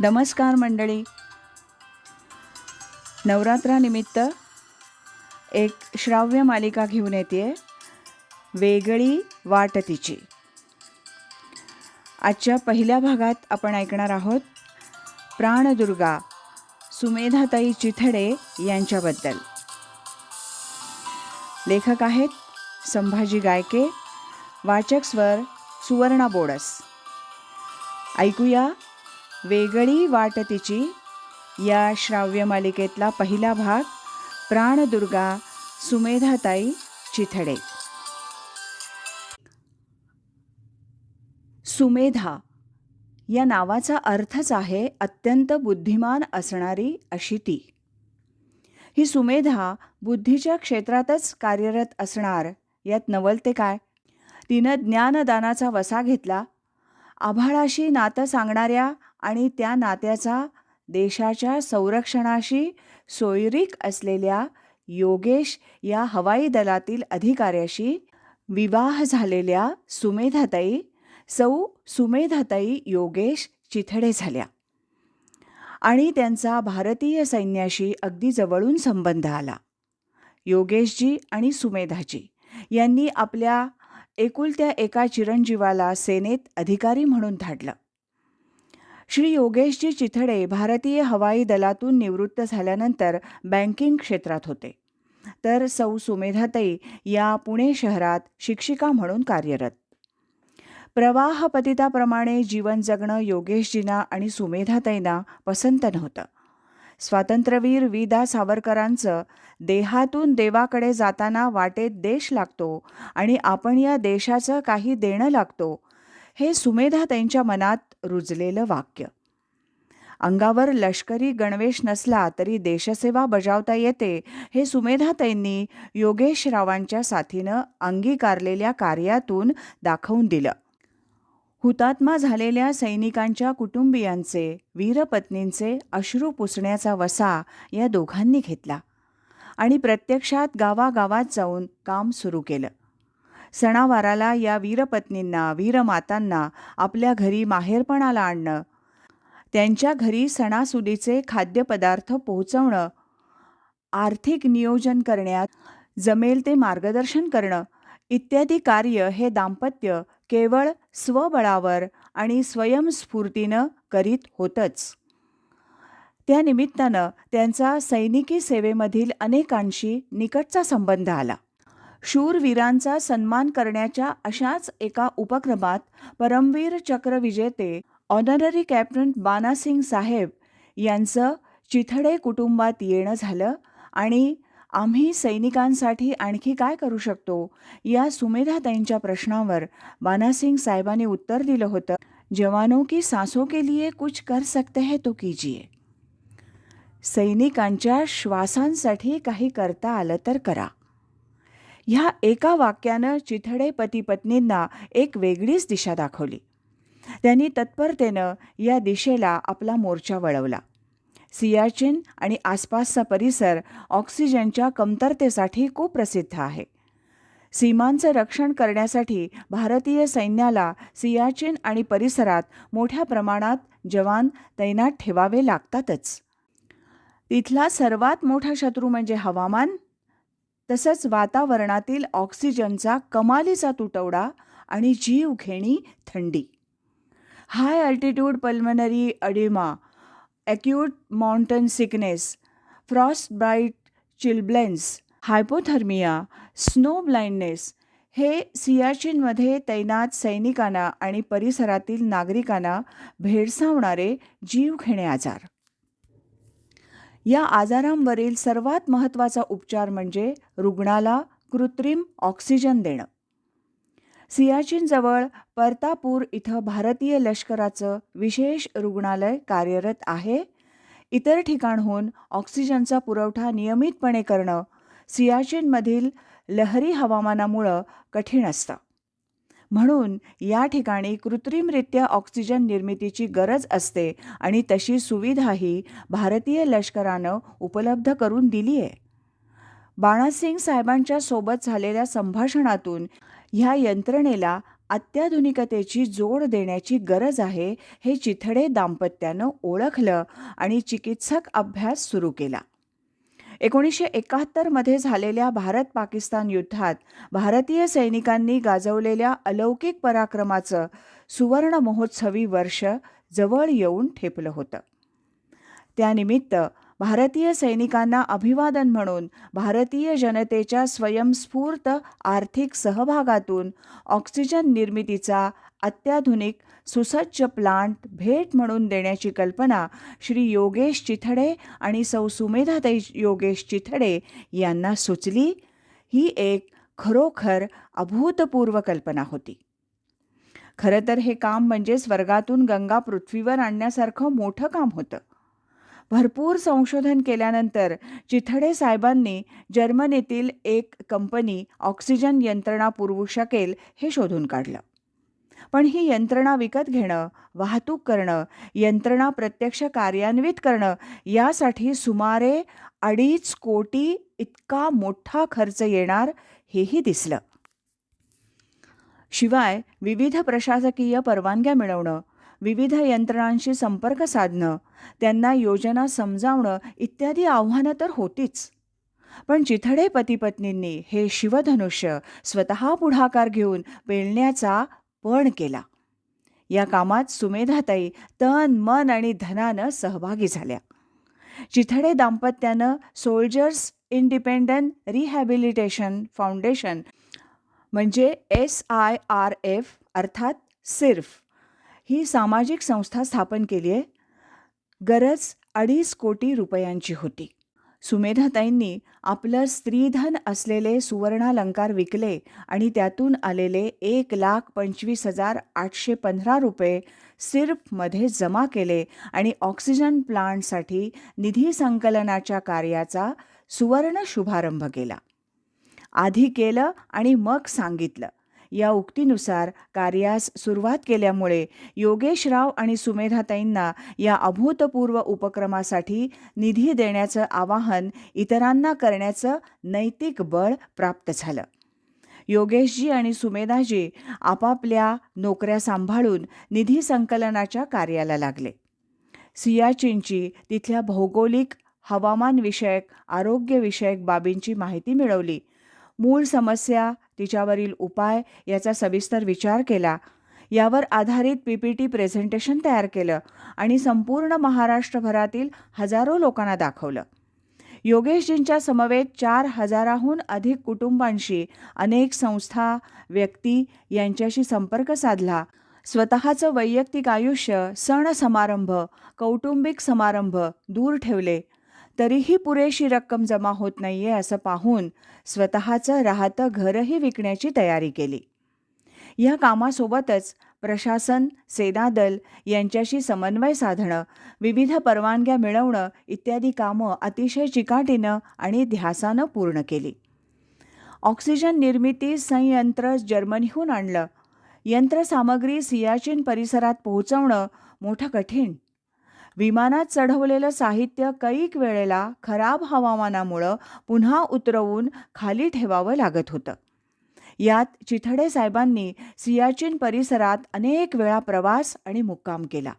नमस्कार मंडळी. नवरात्रानिमित्त एक श्राव्य मालिका घेऊन येते. वेगळी वाट तिची. आजच्या पहिल्या भागात आपण ऐकणार आहोत प्राणदुर्गा सुमेधाताई चिथडे यांच्याबद्दल. लेखक आहेत संभाजी गायके वाचक स्वर सुवर्णा बोडस. ऐकूया वेगळी वाट तिची. या श्राव्य मालिकेतला पहिला भाग प्राणदुर्गा सुमेधाताई चिथडे. सुमेधा या नावाचा अर्थच आहे अत्यंत बुद्धिमान असणारी अशी ती. ही सुमेधा बुद्धीच्या क्षेत्रातच कार्यरत असणार यात नवलते काय? तिनं ज्ञानदानाचा वसा घेतला. आभाळाशी नातं सांगणाऱ्या आणि त्या नात्याचा देशाच्या संरक्षणाशी सोयरीक असलेल्या योगेश या हवाई दलातील अधिकाऱ्याशी विवाह झालेल्या सुमेधाताई सौ सुमेधाताई योगेश चिथडे झाल्या. आणि त्यांचा भारतीय सैन्याशी अगदी जवळून संबंध आला. योगेशजी आणि सुमेधाजी यांनी आपल्या एकुलत्या एका चिरंजीवाला सेनेत अधिकारी म्हणून धाडलं. श्री योगेशजी चिथडे भारतीय हवाई दलातून निवृत्त झाल्यानंतर बँकिंग क्षेत्रात होते. तर सौ सुमेधाताई या पुणे शहरात शिक्षिका म्हणून कार्यरत. प्रवाहपतिताप्रमाणे जीवन जगणं योगेशजींना आणि सुमेधाताईंना पसंत नव्हतं. स्वातंत्र्यवीर विदा सावरकरांचं देहातून देवाकडे जाताना वाटेत देश लागतो आणि आपण या देशाचं काही देणं लागतो हे सुमेधा त्यांच्या मनात रुजलेलं वाक्य. अंगावर लष्करी गणवेश नसला तरी देशसेवा बजावता येते हे सुमेधाताईंनी योगेशरावांच्या साथीनं अंगीकारलेल्या कार्यातून दाखवून दिलं. हुतात्मा झालेल्या सैनिकांच्या कुटुंबियांचे वीरपत्नींचे अश्रू पुसण्याचा वसा या दोघांनी घेतला आणि प्रत्यक्षात गावागावात जाऊन काम सुरू केलं. सणावाराला या वीरपत्नींना वीरमातांना आपल्या घरी माहेरपणाला आणणं त्यांच्या घरी सणासुदीचे खाद्यपदार्थ पोहोचवणं आर्थिक नियोजन करण्यात जमेल ते मार्गदर्शन करणं इत्यादी कार्य हे दाम्पत्य केवळ स्वबळावर आणि स्वयंस्फूर्तीनं करीत होतंच. त्यानिमित्तानं त्यांचा सैनिकी सेवेमधील अनेकांशी निकटचा संबंध आला. शूरवीरांचा सन्मान करण्याच्या अशाच एका उपक्रमात परमवीर चक्र विजेते ऑनररी कॅप्टन बानासिंग साहेब यांचं चिथडे कुटुंबात येणं झालं आणि आम्ही सैनिकांसाठी आणखी काय करू शकतो? या सुमेधा त्यांच्या प्रश्नावर बानासिंग साहेबांनी उत्तर दिलं होतं. जवानों की सासों के लिए कुछ कर सकते हैं तो कीजिए. सैनिकांच्या श्वासांसाठी काही करता आलं तर करा. ह्या एका वाक्यानं चिथडे पती पत्नींना एक वेगळीच दिशा दाखवली. त्यांनी तत्परतेनं या दिशेला आपला मोर्चा वळवला. सियाचिन आणि आसपासचा परिसर ऑक्सिजनच्या कमतरतेसाठी कुप्रसिद्ध आहे. सीमांचं रक्षण करण्यासाठी भारतीय सैन्याला सियाचिन आणि परिसरात मोठ्या प्रमाणात जवान तैनात ठेवावे लागतातच. तिथला सर्वात मोठा शत्रू म्हणजे हवामान? तसंच वातावरणातील ऑक्सिजनचा कमालीचा तुटवडा आणि जीवघेणी थंडी. High altitude pulmonary oedema acute mountain sickness frostbite chilblains hypothermia snow blindness हे सियाचिनमध्ये तैनात सैनिकांना आणि परिसरातील नागरिकांना भेडसावणारे जीवघेणे आजार. या आजारांवरील सर्वात महत्त्वाचा उपचार म्हणजे रुग्णाला कृत्रिम ऑक्सिजन देणं. सियाचीनजवळ परतापूर इथं भारतीय लष्कराचं विशेष रुग्णालय कार्यरत आहे. इतर ठिकाणहून ऑक्सिजनचा पुरवठा नियमितपणे करणं सियाचीनमधील लहरी हवामानामुळं कठीण असतं. म्हणून या ठिकाणी कृत्रिमरित्या ऑक्सिजन निर्मितीची गरज असते आणि तशी सुविधाही भारतीय लष्करानं उपलब्ध करून दिली आहे. बाणासिंग साहेबांच्या सोबत झालेल्या संभाषणातून ह्या यंत्रणेला अत्याधुनिकतेची जोड देण्याची गरज आहे हे चिथडे दाम्पत्यानं ओळखलं आणि चिकित्सक अभ्यास सुरू केला. एकोणीसशे एकाहत्तरमध्ये झालेल्या भारत पाकिस्तान युद्धात भारतीय सैनिकांनी गाजवलेल्या अलौकिक पराक्रमाचं सुवर्ण महोत्सवी वर्ष जवळ येऊन ठेपलं होतं. त्यानिमित्त भारतीय सैनिकांना अभिवादन म्हणून भारतीय जनतेच्या स्वयंस्फूर्त आर्थिक सहभागातून ऑक्सिजन निर्मितीचा अत्याधुनिक सुसज्ज प्लांट भेट म्हणून देण्याची कल्पना श्री योगेश चिथडे आणि सौ सुमेधाताई योगेश चिथडे यांना सुचली. ही एक खरोखर अभूतपूर्व कल्पना होती. खरं तर हे काम म्हणजे स्वर्गातून गंगा पृथ्वीवर आणण्यासारखं मोठं काम होतं. भरपूर संशोधन केल्यानंतर चिथडे साहेबांनी जर्मनीतील एक कंपनी ऑक्सिजन यंत्रणा पुरवू शकेल हे शोधून काढलं. पण ही यंत्रणा विकत घेणं वाहतूक करणं यंत्रणा प्रत्यक्ष कार्यान्वित करणं यासाठी सुमारे अडीच कोटी इतका मोठा खर्च येणार हेही दिसलं. शिवाय विविध प्रशासकीय परवानग्या मिळवणं विविध यंत्रणांशी संपर्क साधणं त्यांना योजना समजावणं इत्यादी आव्हानं तर होतीच. पण चिथडे पतीपत्नींनी हे शिवधनुष्य स्वतः पुढाकार घेऊन पेलण्याचा पण केला. या कामात सुमेधाताई तन मन आणि धनानं सहभागी झाल्या. चिथडे दाम्पत्यानं सोल्जर्स इंडिपेंडंट रिहॅबिलिटेशन फाउंडेशन म्हणजे एस आय आर एफ अर्थात सिर्फ ही सामाजिक संस्था स्थापन केली आहे गरज अडीच कोटी रुपयांची होती. सुमेधाताईंनी आपलं स्त्रीधन असलेले सुवर्णालंकार विकले आणि त्यातून आलेले एक लाख पंचवीस हजार आठशे पंधरा रुपये सिर्फमध्ये जमा केले आणि ऑक्सिजन प्लांटसाठी निधी संकलनाच्या कार्याचा सुवर्ण शुभारंभ केला. आधी केलं आणि मग सांगितलं. या उक्तीनुसार कार्यास सुरुवात केल्यामुळे योगेशराव आणि सुमेधाताईंना या अभूतपूर्व उपक्रमासाठी निधी देण्याचं आवाहन इतरांना करण्याचं नैतिक बळ प्राप्त झालं. योगेशजी आणि सुमेधाजी आपापल्या नोकऱ्या सांभाळून निधी संकलनाच्या कार्याला लागले. सियाचिनची तिथल्या भौगोलिक हवामानविषयक आरोग्यविषयक बाबींची माहिती मिळवली. मूळ समस्या तिच्यावरील उपाय याचा सविस्तर विचार केला. यावर आधारित पी पी टी प्रेझेंटेशन तयार केलं आणि संपूर्ण महाराष्ट्रभरातील हजारो लोकांना दाखवलं. योगेशजींच्या समवेत चार हजाराहून अधिक कुटुंबांशी अनेक संस्था व्यक्ती यांच्याशी संपर्क साधला. स्वतःचं वैयक्तिक आयुष्य सण समारंभ कौटुंबिक समारंभ दूर ठेवले. तरीही पुरेशी रक्कम जमा होत नाहीये असं पाहून स्वतःचं राहतं घरही विकण्याची तयारी केली. या कामासोबतच प्रशासन सेनादल यांच्याशी समन्वय साधणं विविध परवानग्या मिळवणं इत्यादी कामं अतिशय चिकाटीनं आणि ध्यासानं पूर्ण केली. ऑक्सिजन निर्मिती संयंत्र जर्मनीहून आणलं. यंत्रसामग्री सियाचीन परिसरात पोहोचवणं मोठं कठीण विमानात चढवलेलं साहित्य कैक वेळेला खराब हवामानामुळं पुन्हा उतरवून खाली ठेवावं लागत होतं. यात चिथडे साहेबांनी सियाचीन परिसरात अनेक वेळा प्रवास आणि मुक्काम केला.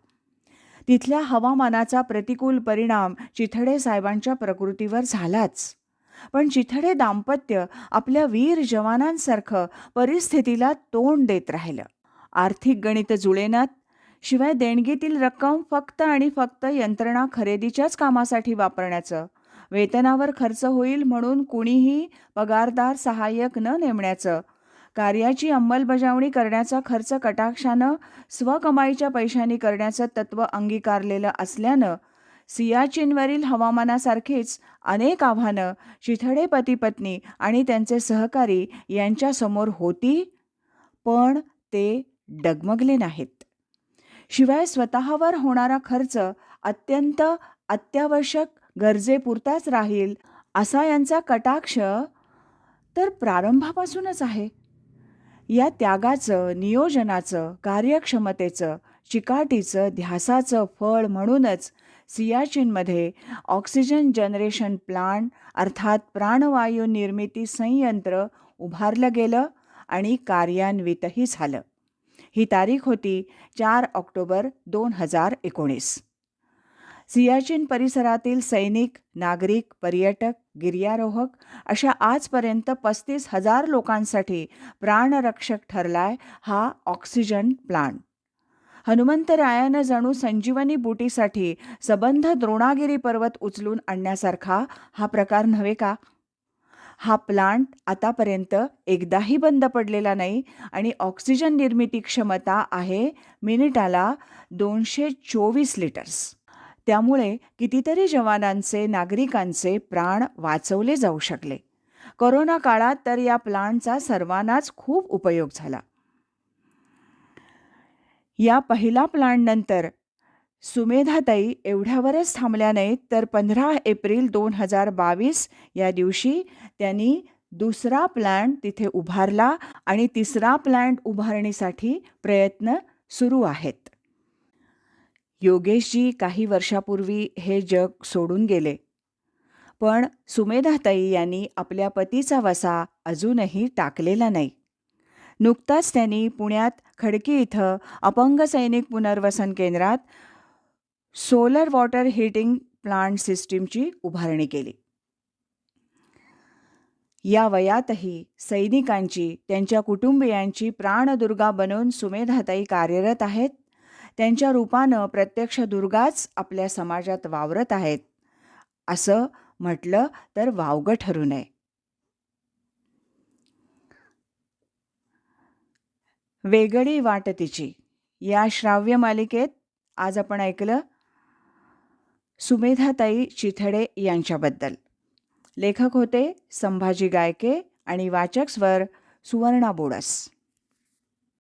तिथल्या हवामानाचा प्रतिकूल परिणाम चिथडे साहेबांच्या प्रकृतीवर झालाच. पण चिथडे दाम्पत्य आपल्या वीर जवानांसारखं परिस्थितीला तोंड देत राहिलं. आर्थिक गणित जुळेनात शिवाय देणगीतील रक्कम फक्त आणि फक्त यंत्रणा खरेदीच्याच कामासाठी वापरण्याचं. वेतनावर खर्च होईल म्हणून कुणीही पगारदार सहाय्यक न नेमण्याचं. कार्याची अंमलबजावणी करण्याचा खर्च कटाक्षानं स्वकमाईच्या पैशांनी करण्याचं तत्त्व अंगीकारलेलं असल्यानं सियाचीनवरील हवामानासारखीच अनेक आव्हानं चिथडे पतीपत्नी आणि त्यांचे सहकारी यांच्यासमोर होती पण ते डगमगले नाहीत. शिवाय स्वतःवर होणारा खर्च अत्यंत अत्यावश्यक गरजेपुरताच राहील असा यांचा कटाक्ष तर प्रारंभापासूनच आहे. या त्यागाचं नियोजनाचं कार्यक्षमतेचं चिकाटीचं ध्यासाचं फळ म्हणूनच सियाचीनमध्ये ऑक्सिजन जनरेशन प्लांट अर्थात प्राणवायू निर्मिती संयंत्र उभारलं गेलं आणि कार्यान्वितही झालं. ही तारीख होती चार ऑक्टोबर दोन हजार एकोणीस. सियाचीन परिसरातील सैनिक नागरिक पर्यटक गिर्यारोहक अशा आजपर्यंत पस्तीस हजार लोकांसाठी प्राणरक्षक ठरलाय हा ऑक्सिजन प्लांट. हनुमंतरायानं जणू संजीवनी बुटीसाठी सबंध द्रोणागिरी पर्वत उचलून आणण्यासारखा हा प्रकार नव्हे का? हा प्लांट आतापर्यंत एकदाही बंद पडलेला नाही आणि ऑक्सिजन निर्मिती क्षमता आहे मिनिटाला दोनशे चोवीस लिटर्स. त्यामुळे कितीतरी जवानांचे नागरिकांचे प्राण वाचवले जाऊ शकले. करोना काळात तर या प्लांटचा सर्वांनाच खूप उपयोग झाला. या पहिला प्लांटनंतर सुमेधाताई एवढ्यावरच थांबल्या नाहीत तर पंधरा एप्रिल दोन हजार बावीस या दिवशी त्यांनी दुसरा प्लॅन्ट तिथे उभारला आणि तिसरा प्लॅन्ट उभारणीसाठी प्रयत्न सुरू आहेत. योगेशजी काही वर्षापूर्वी हे जग सोडून गेले. पण सुमेधाताई यांनी आपल्या पतीचा वसा अजूनही टाकलेला नाही. नुकताच त्यांनी पुण्यात खडकी इथं अपंग सैनिक पुनर्वसन केंद्रात सोलर वॉटर हीटिंग प्लांट सिस्टीमची उभारणी केली. या वयातही सैनिकांची त्यांच्या कुटुंबियांची प्राणदुर्गा बनून सुमेधाताई कार्यरत आहेत. त्यांच्या रूपानं प्रत्यक्ष दुर्गाच आपल्या समाजात वावरत आहेत. असं म्हटलं तर वावगं ठरू नये. वेगळी वाट तिची. या श्राव्य मालिकेत आज आपण ऐकलं सुमेधाताई चिथडे यांच्याबद्दल. लेखक होते संभाजी गायके आणि वाचक स्वर सुवर्णा बोडस.